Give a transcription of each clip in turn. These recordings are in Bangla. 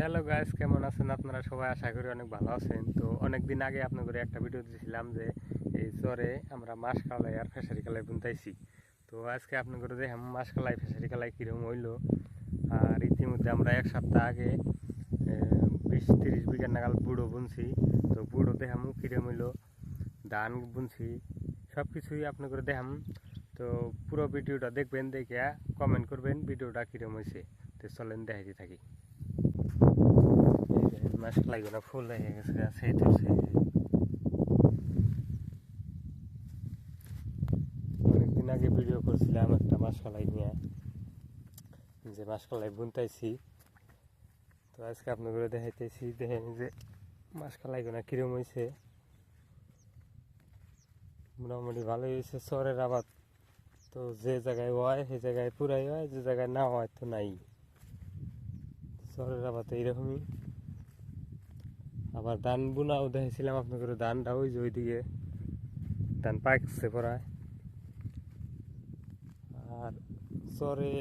হ্যালো গাইস কেমন আছেন আপনারা? সবাই আশা করি অনেক ভালো আছেন। তো অনেক দিন আগে আপনাদের একটা ভিডিও দিয়েছিলাম যে, এই চরে আমরা মাছ কালাই আর ফেসারি কালাই বুনতাইছি তো আজকে আপনাদের দেখাম মাছ কালাই ফেসারি কালাই কীরকম হইল। আর ইতিমধ্যে আমরা এক সপ্তাহ আগে বিশ তিরিশ বিঘা নাগাল বুড়ো বুনছি। তো বুড়ো দেখাম কীরকম হইল, ধান বুনছি সব কিছুই আপনাদের দেখাম। তো পুরো ভিডিওটা দেখবেন দেখে কমেন্ট করবেন ভিডিওটা কীরকম হয়েছে তো চলেন দেখাইতে থাকি। মাস লাগবে না ফুল হয়ে গেছে সেই তো অনেকদিন আগে ভিডিও করছিলাম একটা মাসকলাই নিয়ে যে মাসকলাই বুনতাইছি। তো আজকে আপনাদের দেখাইতেছি, দেখেন যে মাসকলাই গোনা কিরম হয়েছে মোটামুটি ভালোই হয়েছে চরের আবাদ। তো যে জায়গায় হয়, সেই জায়গায় পুরাই হয়, যে জায়গায় না হয় তো নাই। চরের আবাদ এইরকমই। আবার ধান বুনাও দেখেছিলাম আপনাদের ধানটা ওই যে ওইদিকে ধান পাকছে পড়ায় আর চরে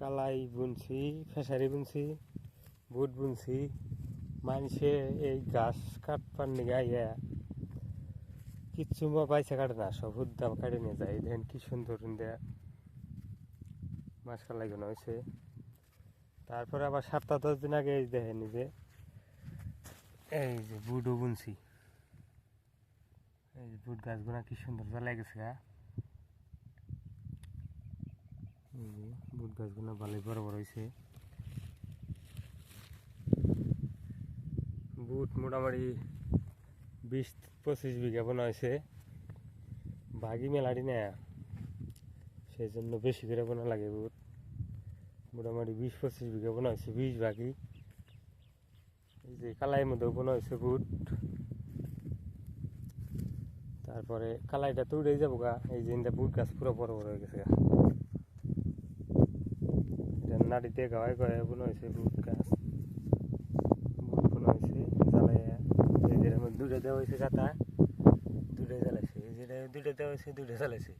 কালাই বুনছি ফেসারি বুনছি, বুট বুনছি মানুষে এই গাছ কাটবার নিগে আইয়া কিচ্ছু পয়সা কাটে না, সব উদ্দাম কাটে নিয়ে যায়। দেখেন কি সুন্দর দেয়া মাছ কালাই গোনা হয়েছে তারপরে আবার সাতটা দশ দিন আগে এই দেখেন যে, এই যে বুটও বুনছি। এই যে বুট গাছগুলো কি সুন্দর জ্বালাই গেছে গা। এই যে বুট গাছগুলো ভালোই বড় বড় হয়েছে বুট মোটামুটি বিশ পঁচিশ বিঘা বোনা হয়েছে বাঘি মেলাটি না সেই জন্য বেশি করে বোনা লাগে বুট। মোটামুটি বিশ পঁচিশ বিঘা বোনা হয়েছে বিশ ভাগই এই যে কালাই মধ্যে বোনা হয়েছে বুট তারপরে কালাইটা তো উড়ে যাব গা এই যে বুট গাছ পুরো বড় বড় হয়ে গেছে গা। এটা নাড়িতে গায়ে গায়ে বোনা বুট গাছ। বুট বোনা হয়েছে জ্বালাইয়া এই যে দুটো দেওয়া হয়েছে কাতা দুটো জ্বালাইছে, এই যেটা দুটো দেওয়া হয়েছে দুটো জ্বালাইছে।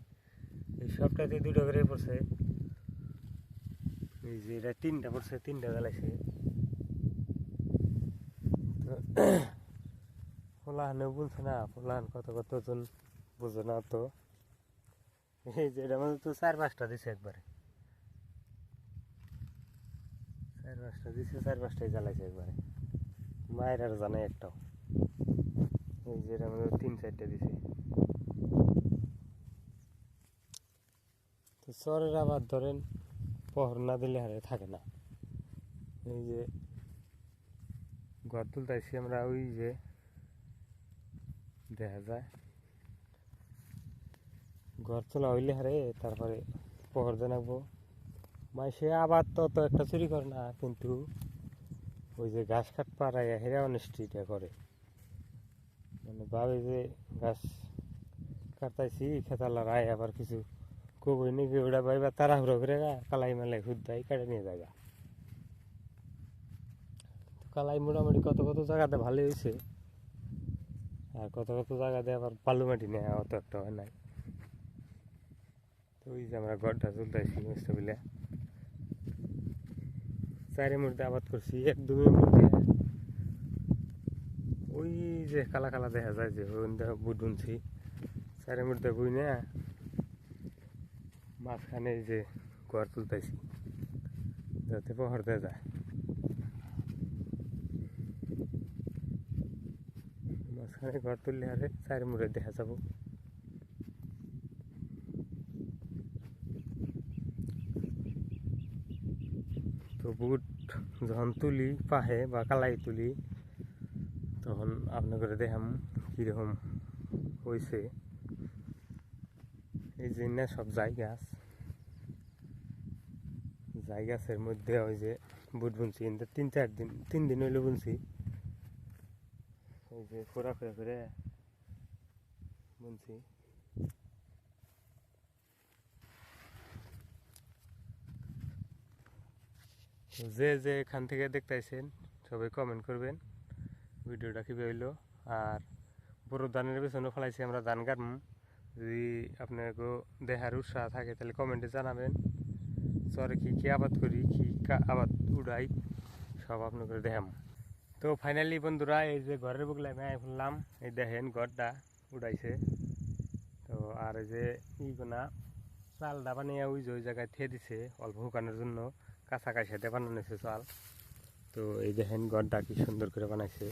এই সবটাতে দুটো করে পড়ছে। এই যে এটা তিনটা পড়ছে, তিনটা জ্বালাইছে। তো পোলাহানেও বলছে না পোলাহান কত কতজন বুঝে না তো। এই যে এটা মধ্যে তো চার পাঁচটা দিছে একবারে। চার পাঁচটা দিছে, চার পাঁচটাই জ্বালাইছে একবারে। মায়ের আর জানে একটাও। এই যে এটার মধ্যে তিন চারটা দিছে। তো চরের আবার ধরেন। পহর না দিলে হারে থাকে না। এই যে ঘর তুলতেছি আমরা ওই যে, দেখা যায়। ঘর তোলা হইলে হারে তারপরে পহর জানাব মাইসে আবার তো তো একটা চুরি করে না, কিন্তু ওই যে ঘাস কাট পাড়াইয়া হেরা অনিষ্টিটা করে। মানে ভাবে যে ঘাস কাটাইছি খেতালার আয় আবার কিছু কবই নাকি ওটা ভাইবা তাড়াহুড়ো করে কালাই মালাই হুদ্দাই কাটে নিয়ে জায়গা কালাই মোটামুটি কত কত জায়গাতে ভালোই হয়েছে? আর কত কত জায়গাতে আবার বালু মাটি নেই অত একটা হয় নাই। তো ওই যে আমরা গড়টা তুলতেছি মস্ত বিলে চারি মধ্যে আবাদ করছি একদমই মধ্যে ওই যে কালা কালা দেখা যায় যে বুট বুনছি। চারি মধ্যে বুই না মাঝখানে যে ঘর তুলতেছি যাতে পহর দেওয়া যায়। মাঝখানে ঘর তুললে আরে চারি মুড়ে দেখা যাব। তো বুট যখন তুলি, পাহে বা কালাই তুলি, তখন আপনাদের দেখাম কীরকম হয়েছে এই যে না সব জায়গা গাছ যাই গাছের মধ্যে ওই যে বুট বুনছি, কিন্তু তিন চার দিন, তিন দিন হইলে বুনছি। ওই যে খোরা খোরা করে বুনছি। যে যে এখান থেকে দেখতেছেন সবাই কমেন্ট করবেন ভিডিওটা কীভাবে হইল। আর বড় ধানের পেছনে ফেলাইছি আমরা ধান কাটম। যদি আপনাকে দেখার উৎসাহ থাকে, তাহলে কমেন্টে জানাবেন। চরে কী কী আবাদ করি, কী আবাদ উড়াই, সব আপনাকে দেখাম। তো ফাইনালি বন্ধুরা, এই যে ঘরের বুকলে আমি ফেললাম, এই দেখেন ঘরটা উড়াইছে। তো আর যে ইগুনা চালটা বানিয়ে ওই যে ওই জায়গায় থিয়ে দিছে, অল্প শুকানোর জন্য। কাঁচা কাঁচাতে বানানো হয়েছে চাল। তো এই দেখেন ঘরটা কি সুন্দর করে বানাইছে।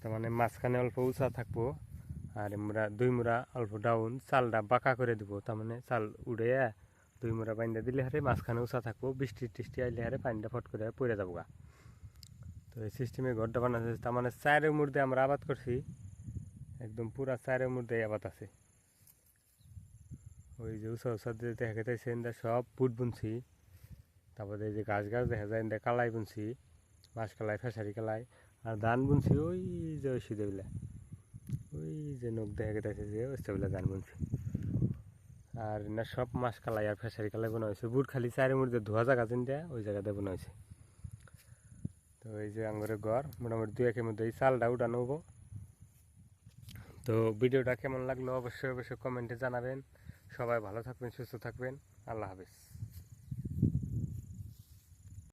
তার মানে মাঝখানে অল্প উঁচা থাকব। আর মুরা, দুই মুড়া অল্প ডাউন চালটা বাঁকা করে দিব তার মানে চাল উড়ে দুই মুড়া বাইন্দা দিলে হারে মাঝখানে উঁচা থাকব, বৃষ্টি টিষ্টি আইলে হারে পানিটা ফট করে পড়ে যাব গা তো এই সিস্টেমে ঘরটা বানাচ্ছে তার মানে চারের মধ্যে আমরা আবাদ করছি, একদম পুরা চারের মধ্যে আবাদ আছে। ওই যে উঁচা উঁচা দিয়ে দেখা গেছে এন্দা সব বুট বুনছি, তারপরে এই যে গাছ গাছ দেখা যায় এন্দা কালাই বুনছি মাছ কালাই ফেসারি কালাই, আর ধান বুনছি, ওই যে ওই সিধেগুলা ওই যে নখ দেখা গেছে যে ওই সেগুলা ধান বুনছি আর না, সব মাছ কালাই আর ফেসারি কালাই বোনা হয়েছে বুট খালি চারের মধ্যে ধোয়া জায়গা যেটা ওই জায়গাতে বোনা হয়েছে তো এই যে আঙ্গুরের ঘর, মোটামুটি দু একের মধ্যে এই চালটা উঠানো হব। তো ভিডিওটা কেমন লাগল অবশ্যই অবশ্যই কমেন্টে জানাবেন। সবাই ভালো থাকবেন, সুস্থ থাকবেন। আল্লাহ হাফিজ।